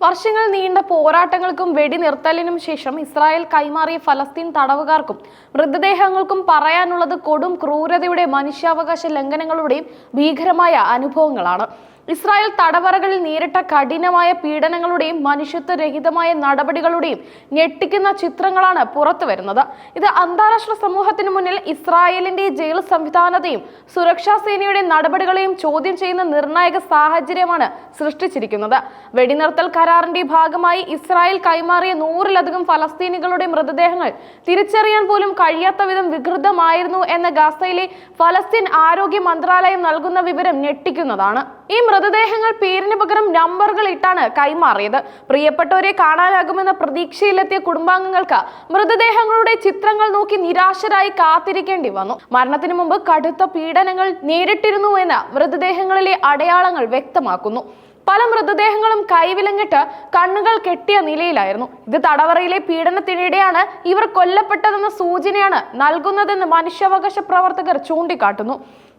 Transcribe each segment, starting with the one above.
വർഷങ്ങൾ നീണ്ട പോരാട്ടങ്ങൾക്കും വെടിനിർത്തലിനും ശേഷം ഇസ്രായേൽ കൈമാറിയ ഫലസ്തീൻ തടവുകാർക്കും മൃതദേഹങ്ങൾക്കും പറയാനുള്ളത് കൊടും ക്രൂരതയുടെ മനുഷ്യാവകാശ ലംഘനങ്ങളുടെയും ഭീകരമായ അനുഭവങ്ങളാണ്. ഇസ്രായേൽ തടവറകളിൽ നേരിട്ട കഠിനമായ പീഡനങ്ങളുടെയും മനുഷ്യത്വരഹിതമായ നടപടികളുടെയും ഞെട്ടിക്കുന്ന ചിത്രങ്ങളാണ് പുറത്തു വരുന്നത്. ഇത് അന്താരാഷ്ട്ര സമൂഹത്തിന് മുന്നിൽ ഇസ്രായേലിന്റെ ജയിൽ സംവിധാനത്തെയും സുരക്ഷാ സേനയുടെ നടപടികളെയും ചോദ്യം ചെയ്യുന്ന നിർണായക സാഹചര്യമാണ് സൃഷ്ടിച്ചിരിക്കുന്നത്. വെടിനിർത്തൽ കരാറിന്റെ ഭാഗമായി ഇസ്രായേൽ കൈമാറിയ നൂറിലധികം ഫലസ്തീനികളുടെ മൃതദേഹങ്ങൾ തിരിച്ചറിയാൻ പോലും കഴിയാത്ത വിധം വികൃതമായിരുന്നു എന്ന ഗാസയിലെ ഫലസ്തീൻ ആരോഗ്യ മന്ത്രാലയം നൽകുന്ന വിവരം ഞെട്ടിക്കുന്നതാണ്. ഈ മൃതദേഹങ്ങൾ പേരിന് പകരം നമ്പറുകൾ ഇട്ടാണ് കൈമാറിയത്. പ്രിയപ്പെട്ടവരെ കാണാനാകുമെന്ന പ്രതീക്ഷയിലെത്തിയ കുടുംബാംഗങ്ങൾക്ക് മൃതദേഹങ്ങളുടെ ചിത്രങ്ങൾ നോക്കി നിരാശരായി കാത്തിരിക്കേണ്ടി വന്നു. മരണത്തിന് മുമ്പ് കടുത്ത പീഡനങ്ങൾ നേരിട്ടിരുന്നുവെന്ന് മൃതദേഹങ്ങളിലെ അടയാളങ്ങൾ വ്യക്തമാക്കുന്നു. പല മൃതദേഹങ്ങളും കൈവിലങ്ങിട്ട് കണ്ണുകൾ കെട്ടിയ നിലയിലായിരുന്നു. ഇത് തടവറയിലെ പീഡനത്തിനിടെയാണ് ഇവർ കൊല്ലപ്പെട്ടതെന്ന സൂചനയാണ് നൽകുന്നതെന്ന് മനുഷ്യാവകാശ പ്രവർത്തകർ ചൂണ്ടിക്കാട്ടുന്നു.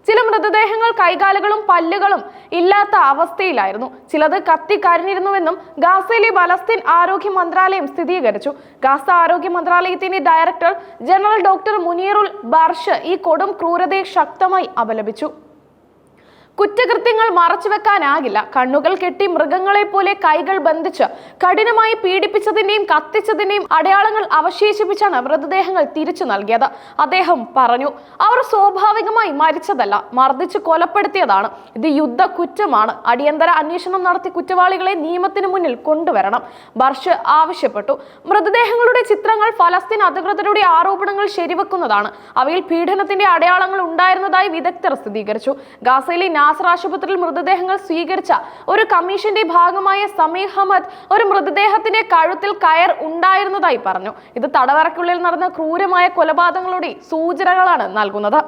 ചില മൃതദേഹങ്ങൾ കൈകാലുകളും പല്ലുകളും ഇല്ലാത്ത അവസ്ഥയിലായിരുന്നു. ചിലത് കത്തി കരിഞ്ഞിരുന്നുവെന്നും ഗാസയിലെ പലസ്തീൻ ആരോഗ്യ മന്ത്രാലയം സ്ഥിരീകരിച്ചു. ഗാസ ആരോഗ്യ മന്ത്രാലയത്തിന്റെ director general doctor Munir al Bursh ഈ കൊടും ക്രൂരതയെ ശക്തമായി അപലപിച്ചു. കുറ്റകൃത്യങ്ങൾ മറച്ചുവെക്കാനാകില്ല. കണ്ണുകൾ കെട്ടി മൃഗങ്ങളെ പോലെ കൈകൾ ബന്ധിച്ച് കഠിനമായി പീഡിപ്പിച്ചതിന്റെയും കത്തിച്ചതിന്റെയും അടയാളങ്ങൾ അവശേഷിപ്പിച്ചാണ് മൃതദേഹങ്ങൾ തിരിച്ചു നൽകിയത്. അദ്ദേഹം പറഞ്ഞു അവർ സ്വാഭാവികമായി മരിച്ചതല്ല മർദ്ദിച്ച് കൊലപ്പെടുത്തിയതാണ്. ഇത് യുദ്ധ കുറ്റമാണ് അടിയന്തര അന്വേഷണം നടത്തി കുറ്റവാളികളെ നിയമത്തിന് മുന്നിൽ കൊണ്ടുവരണം. ബർഷ് ആവശ്യപ്പെട്ടു. മൃതദേഹങ്ങളുടെ ചിത്രങ്ങൾ ഫലസ്തീൻ അധികൃതരുടെ ആരോപണങ്ങൾ ശരിവെക്കുന്നതാണ്. അവയിൽ പീഡനത്തിന്റെ അടയാളങ്ങൾ ഉണ്ടായിരുന്നതായി വിദഗ്ധർ സ്ഥിരീകരിച്ചു. ഗാസയിലെ നാസർ ആശുപത്രിയിൽ മൃതദേഹങ്ങൾ സ്വീകരിച്ച ഒരു കമ്മീഷന്റെ ഭാഗമായ സമീർ അഹമ്മദ് ഒരു മൃതദേഹത്തിന്റെ കഴുത്തിൽ കയർ ഉണ്ടായിരുന്നതായി പറഞ്ഞു. ഇത് തടവറയ്ക്കുള്ളിൽ നടന്ന ക്രൂരമായ കൊലപാതകങ്ങളുടെ സൂചനകളാണ് നൽകുന്നത്.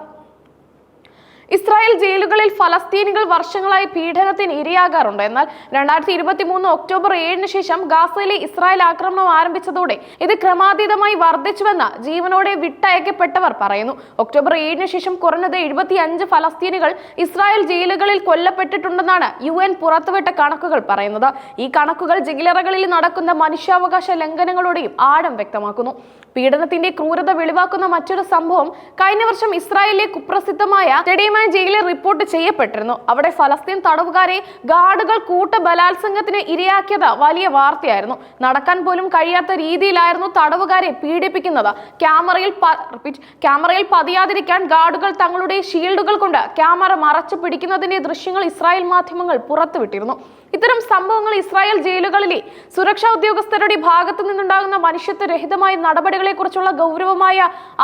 ഇസ്രായേൽ ജയിലുകളിൽ ഫലസ്തീനികൾ വർഷങ്ങളായി പീഡനത്തിന് ഇരയാകാറുണ്ട്. എന്നാൽ രണ്ടായിരത്തി ഇരുപത്തി മൂന്ന് ഒക്ടോബർ ഏഴിന് ശേഷം ഗാസയിലെ ഇസ്രായേൽ ആക്രമണം ആരംഭിച്ചതോടെ ഇത് ക്രമാതീതമായി വർദ്ധിച്ചുവെന്ന് ജീവനോടെ വിട്ടയക്കപ്പെട്ടവർ പറയുന്നു. ഒക്ടോബർ ഏഴിന് ശേഷം കുറഞ്ഞത് എഴുപത്തി അഞ്ച് ഫലസ്തീനികൾ ഇസ്രായേൽ ജയിലുകളിൽ കൊല്ലപ്പെട്ടിട്ടുണ്ടെന്നാണ് യു എൻ പുറത്തുവിട്ട കണക്കുകൾ പറയുന്നത്. ഈ കണക്കുകൾ ജയിലറകളിൽ നടക്കുന്ന മനുഷ്യാവകാശ ലംഘനങ്ങളുടെയും ആഴം വ്യക്തമാക്കുന്നു. പീഡനത്തിന്റെ ക്രൂരത വെളിവാക്കുന്ന മറ്റൊരു സംഭവം കഴിഞ്ഞ വർഷം ഇസ്രായേലിലെ കുപ്രസിദ്ധമായ ടെഡിയമാൻ ജയിലിൽ റിപ്പോർട്ട് ചെയ്യപ്പെട്ടിരുന്നു. അവിടെ ഫലസ്തീൻ തടവുകാരെ ഗാർഡുകൾ കൂട്ട ബലാത്സംഗത്തിന് ഇരയാക്കിയത് വലിയ വാർത്തയായിരുന്നു. നടക്കാൻ പോലും കഴിയാത്ത രീതിയിലായിരുന്നു തടവുകാരെ പീഡിപ്പിക്കുന്നത്. ക്യാമറയിൽ ക്യാമറയിൽ പതിയാതിരിക്കാൻ ഗാർഡുകൾ തങ്ങളുടെ ഷീൽഡുകൾ കൊണ്ട് ക്യാമറ മറച്ചു പിടിക്കുന്നതിന്റെ ദൃശ്യങ്ങൾ ഇസ്രായേൽ മാധ്യമങ്ങൾ പുറത്തുവിട്ടിരുന്നു. ഇത്തരം സംഭവങ്ങൾ ഇസ്രായേൽ ജയിലുകളിലെ സുരക്ഷാ ഉദ്യോഗസ്ഥരുടെ ഭാഗത്തു നിന്നുണ്ടാകുന്ന മനുഷ്യത്വരഹിതമായ നടപടികളെക്കുറിച്ചുള്ള ഗൗരവമായ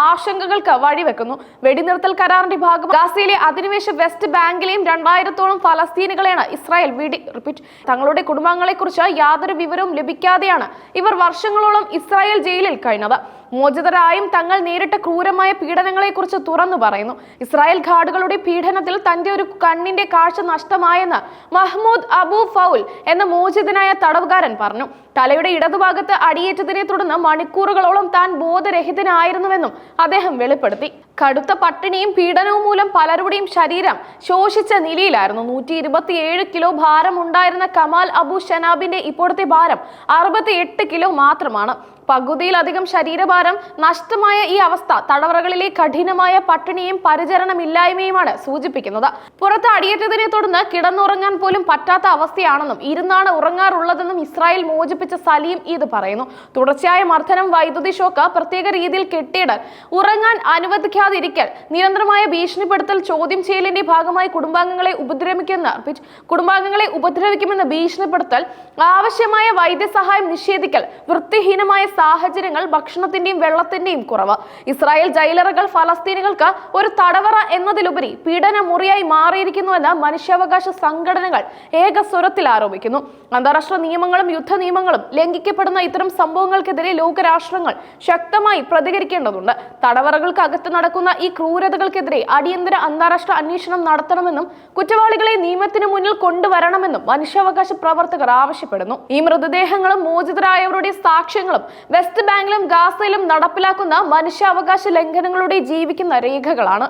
ആശങ്കകൾക്ക് വഴിവെക്കുന്നു. വെടിനിർത്തൽ കരാറിന്റെ ഭാഗം ഗാസയിലെ അധിനിവേശ വെസ്റ്റ് ബാങ്കിലെയും രണ്ടായിരത്തോളം ഫലസ്തീനുകളെയാണ് ഇസ്രായേൽ വെടി റിപ്പീറ്റ് തങ്ങളുടെ കുടുംബാംഗങ്ങളെക്കുറിച്ച് യാതൊരു വിവരവും ലഭിക്കാതെയാണ് ഇവർ വർഷങ്ങളോളം ഇസ്രായേൽ ജയിലിൽ കഴിഞ്ഞത്. മോചിതരായും തങ്ങൾ നേരിട്ട ക്രൂരമായ പീഡനങ്ങളെക്കുറിച്ച് തുറന്നു പറയുന്നു. ഇസ്രായേൽ ഘാടുകളുടെ പീഡനത്തിൽ തന്റെ ഒരു കണ്ണിന്റെ കാഴ്ച നഷ്ടമായെന്ന് മഹ്മൂദ് അബു ഫൗൽ എന്ന മോചിതനായ തടവുകാരൻ പറഞ്ഞു. തലയുടെ ഇടതുഭാഗത്ത് അടിയേറ്റതിനെ തുടർന്ന് മണിക്കൂറുകളോളം താൻ ബോധരഹിതനായിരുന്നുവെന്നും അദ്ദേഹം വെളിപ്പെടുത്തി. കടുത്ത പട്ടിണിയും പീഡനവും മൂലം പലരുടെയും ശരീരം ശോഷിച്ച നിലയിലായിരുന്നു. നൂറ്റി ഇരുപത്തിയേഴ് കിലോ ഭാരം ഉണ്ടായിരുന്ന കമാൽ അബു ഷനാബിന്റെ ഇപ്പോഴത്തെ ഭാരം അറുപത്തി എട്ട് കിലോ മാത്രമാണ്. പകുതിയിലധികം ശരീരഭാരം നഷ്ടമായ ഈ അവസ്ഥ തടവറകളിലെ കഠിനമായ പട്ടിണിയും പരിചരണമില്ലായ്മയുമാണ് സൂചിപ്പിക്കുന്നത്. പുറത്ത് അടിയേറ്റതിനെ തുടർന്ന് കിടന്നുറങ്ങാൻ പോലും പറ്റാത്ത അവസ്ഥയാണെന്നും ഇരുന്നാണ് ഉറങ്ങാറുള്ളതെന്നും ഇസ്രായേൽ മോചിപ്പിച്ച സലീം ഇത് പറയുന്നു. തുടർച്ചയായ മർദ്ദനം വൈദ്യുതി ഷോക്ക് പ്രത്യേക രീതിയിൽ കെട്ടിയിടൽ ഉറങ്ങാൻ അനുവദിക്കാതിരിക്കൽ നിരന്തരമായ ഭീഷണിപ്പെടുത്തൽ ചോദ്യം ചെയ്യലിന്റെ ഭാഗമായി കുടുംബാംഗങ്ങളെ ഉപദ്രവിക്കുന്ന കുടുംബാംഗങ്ങളെ ഉപദ്രവിക്കുമെന്ന ഭീഷണിപ്പെടുത്തൽ ആവശ്യമായ വൈദ്യസഹായം നിഷേധിക്കൽ വൃത്തിഹീനമായ സാഹചര്യങ്ങൾ ഭക്ഷണത്തിന്റെയും വെള്ളത്തിന്റെയും കുറവ്. ഇസ്രായേൽ ജയിലറുകൾ ഫലസ്തീനുകൾക്ക് ഒരു തടവറ എന്നതിലുപരി പീഡന മുറിയായി മാറിയിരിക്കുന്നുവെന്ന് മനുഷ്യാവകാശ സംഘടനകൾ ഏകസ്വരത്തിൽ ആരോപിക്കുന്നു. അന്താരാഷ്ട്ര നിയമങ്ങളും യുദ്ധ നിയമങ്ങളും ലംഘിക്കപ്പെടുന്ന ഇത്തരം സംഭവങ്ങൾക്കെതിരെ ലോകരാഷ്ട്രങ്ങൾ ശക്തമായി പ്രതികരിക്കേണ്ടതുണ്ട്. തടവറകൾക്കകത്ത് നടക്കുന്ന ഈ ക്രൂരതകൾക്കെതിരെ അടിയന്തര അന്താരാഷ്ട്ര അന്വേഷണം നടത്തണമെന്നും കുറ്റവാളികളെ നിയമത്തിന് മുന്നിൽ കൊണ്ടുവരണമെന്നും മനുഷ്യാവകാശ പ്രവർത്തകർ ആവശ്യപ്പെടുന്നു. ഈ മൃതദേഹങ്ങളും മോചിതരായവരുടെ സാക്ഷ്യങ്ങളും വെസ്റ്റ് ബാങ്കിലും ഗാസയിലും നടപ്പിലാക്കുന്ന മനുഷ്യാവകാശ ലംഘനങ്ങളുടെ ജീവിക്കുന്ന രേഖകളാണ്.